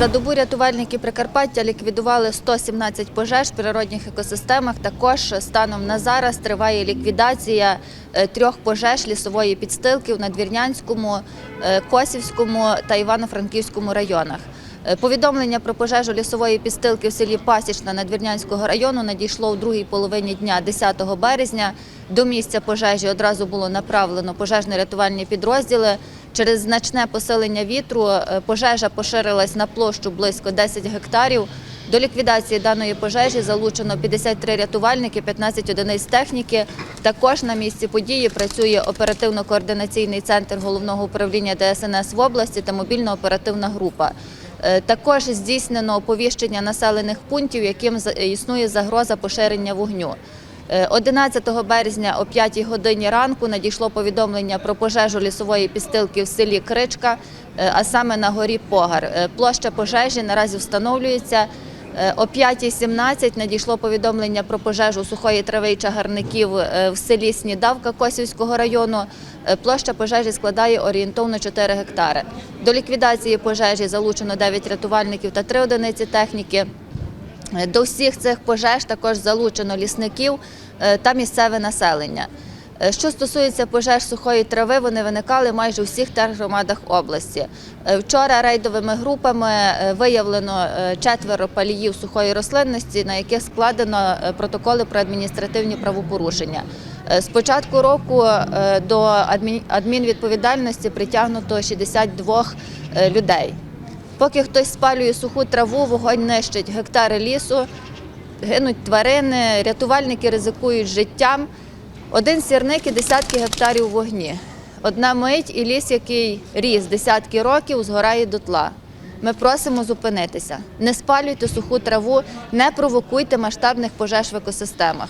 За добу рятувальники Прикарпаття ліквідували 117 пожеж в природних екосистемах. Також станом на зараз триває ліквідація е, трьох пожеж лісової підстилки в Надвірнянському, е, Косівському та Івано-Франківському районах. Е, Повідомлення про пожежу лісової підстилки в селі Пасічна Надвірнянського району надійшло у другій половині дня 10 березня. До місця пожежі одразу було направлено пожежно-рятувальні підрозділи. Через значне посилення вітру е, пожежа поширилась на площу близько 10 гектарів. До ліквідації даної пожежі залучено 53 рятувальники, 15 одиниць техніки. Також на місці події працює оперативно-координаційний центр головного управління ДСНС в області та мобільно-оперативна група. Е, Також здійснено оповіщення населених пунктів, яким існує загроза поширення вогню. Е, 11 березня о 5 годині ранку надійшло повідомлення про пожежу лісової пістилки в селі Кричка, е, а саме на горі Погар. Е, Площа пожежі наразі встановлюється. Е, О 5.17 надійшло повідомлення про пожежу сухої трави і чагарників е, в селі Снідавка Косівського району. Е, Площа пожежі складає орієнтовно 4 гектари. До ліквідації пожежі залучено 9 рятувальників та 3 одиниці техніки. До всіх цих пожеж також залучено лісників та місцеве населення. Е, Що стосується пожеж сухої трави, вони виникали майже у всіх тергромадах області. Е, Вчора рейдовими групами е, виявлено четверо паліїв сухої рослинності, на яких складено протоколи про адміністративні правопорушення. З початку року до адмін- адмінвідповідальності притягнуто 62 е, людей. Поки хтось спалює суху траву, вогонь нищить гектари лісу, гинуть тварини, рятувальники ризикують життям. Один сірник і десятки гектарів вогні. Одна мить і ліс, який ріс десятки років, згорає дотла. Ми просимо зупинитися. Не спалюйте суху траву, не провокуйте масштабних пожеж в екосистемах.